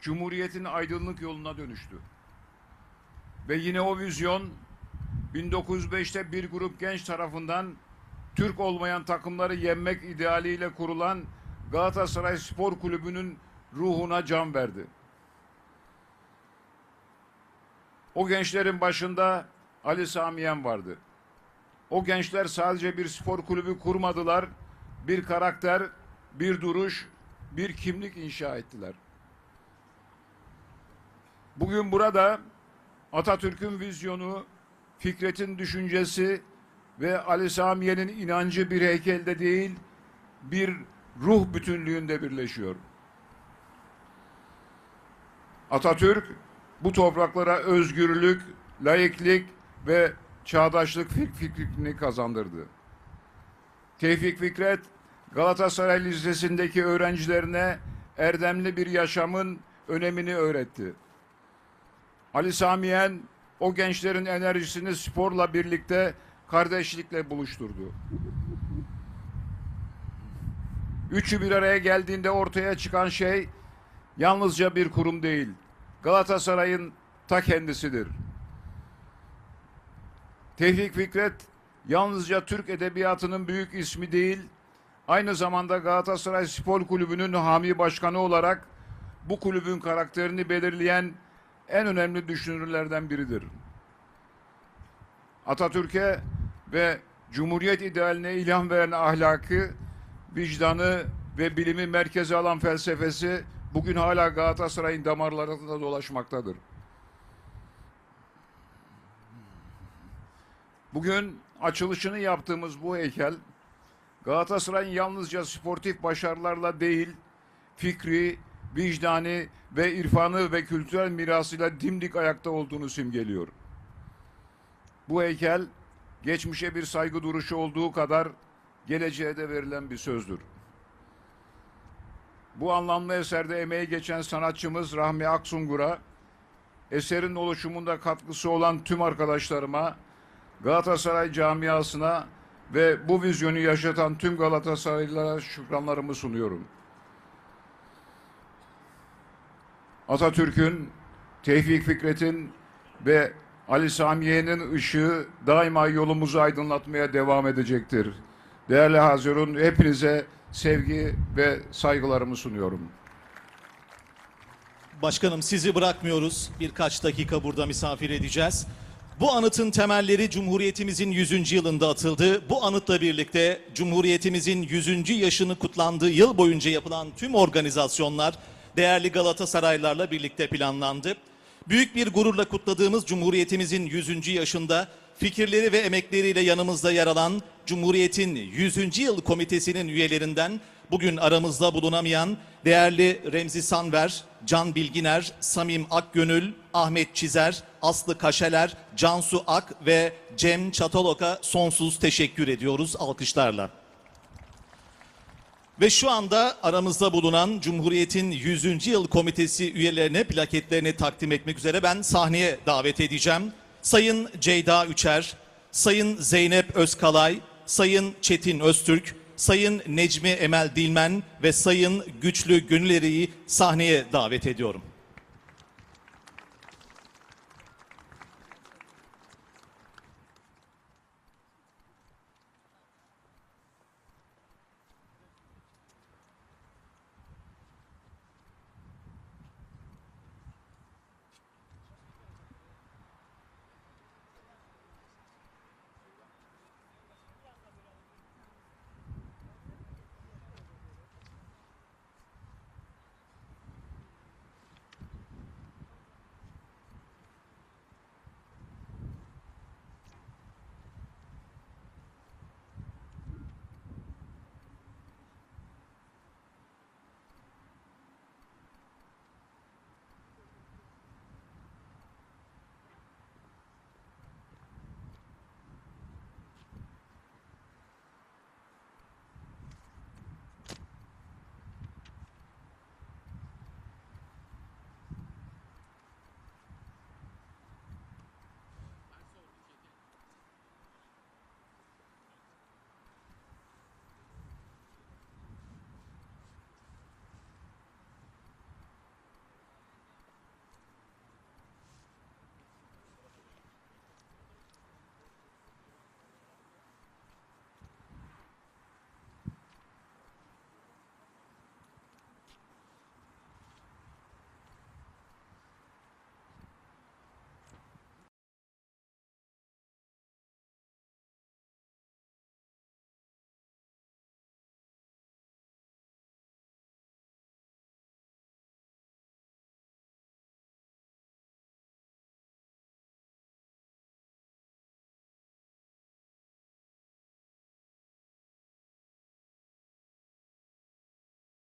Cumhuriyet'in aydınlık yoluna dönüştü. Ve yine o vizyon 1905'te bir grup genç tarafından Türk olmayan takımları yenmek idealiyle kurulan Galatasaray Spor Kulübü'nün ruhuna can verdi. O gençlerin başında Ali Samiyen vardı. O gençler sadece bir spor kulübü kurmadılar, bir karakter, bir duruş, bir kimlik inşa ettiler. Bugün burada Atatürk'ün vizyonu, Fikret'in düşüncesi ve Ali Samiye'nin inancı bir heykelde değil, bir ruh bütünlüğünde birleşiyor. Atatürk bu topraklara özgürlük, laiklik ve çağdaşlık fik- fikrini kazandırdı. Tevfik Fikret Galatasaray Lisesi'ndeki öğrencilerine erdemli bir yaşamın önemini öğretti. Ali Samiyen o gençlerin enerjisini sporla birlikte kardeşlikle buluşturdu. Üçü bir araya geldiğinde ortaya çıkan şey yalnızca bir kurum değil. Galatasaray'ın ta kendisidir. Tevfik Fikret yalnızca Türk edebiyatının büyük ismi değil, aynı zamanda Galatasaray Spor Kulübü'nün hami başkanı olarak bu kulübün karakterini belirleyen en önemli düşünürlerden biridir. Atatürk'e ve Cumhuriyet idealine ilham veren ahlakı, vicdanı ve bilimi merkeze alan felsefesi bugün hala Galatasaray'ın damarlarında dolaşmaktadır. Bugün açılışını yaptığımız bu heykel Galatasaray'ın yalnızca sportif başarılarla değil, fikri, vicdani ve irfanı ve kültürel mirasıyla dimdik ayakta olduğunu simgeliyor. Bu heykel geçmişe bir saygı duruşu olduğu kadar geleceğe de verilen bir sözdür. Bu anlamlı eserde emeği geçen sanatçımız Rahmi Aksungur'a, eserin oluşumunda katkısı olan tüm arkadaşlarıma, Galatasaray camiasına ve bu vizyonu yaşatan tüm Galatasaraylılara şükranlarımı sunuyorum. Atatürk'ün, Tevfik Fikret'in ve Ali Samiye'nin ışığı daima yolumuzu aydınlatmaya devam edecektir. Değerli Hazirun, hepinize sevgi ve saygılarımı sunuyorum. Başkanım sizi bırakmıyoruz. Birkaç dakika burada misafir edeceğiz. Bu anıtın temelleri Cumhuriyetimizin 100. yılında atıldı. Bu anıtla birlikte Cumhuriyetimizin 100. yaşını kutlandığı yıl boyunca yapılan tüm organizasyonlar değerli Galatasaraylarla birlikte planlandı. Büyük bir gururla kutladığımız Cumhuriyetimizin 100. yaşında fikirleri ve emekleriyle yanımızda yer alan Cumhuriyet'in 100. yıl komitesinin üyelerinden bugün aramızda bulunamayan değerli Remzi Sanver, Can Bilginer, Samim Akgönül, Ahmet Çizer, Aslı Kaşeler, Cansu Ak ve Cem Çatalok'a sonsuz teşekkür ediyoruz alkışlarla. Ve şu anda aramızda bulunan Cumhuriyet'in 100. yıl komitesi üyelerine plaketlerini takdim etmek üzere ben sahneye davet edeceğim. Sayın Ceyda Üçer, Sayın Zeynep Özkalay, Sayın Çetin Öztürk, Sayın Necmi Emel Dilmen ve Sayın Güçlü Gönüleri'yi sahneye davet ediyorum.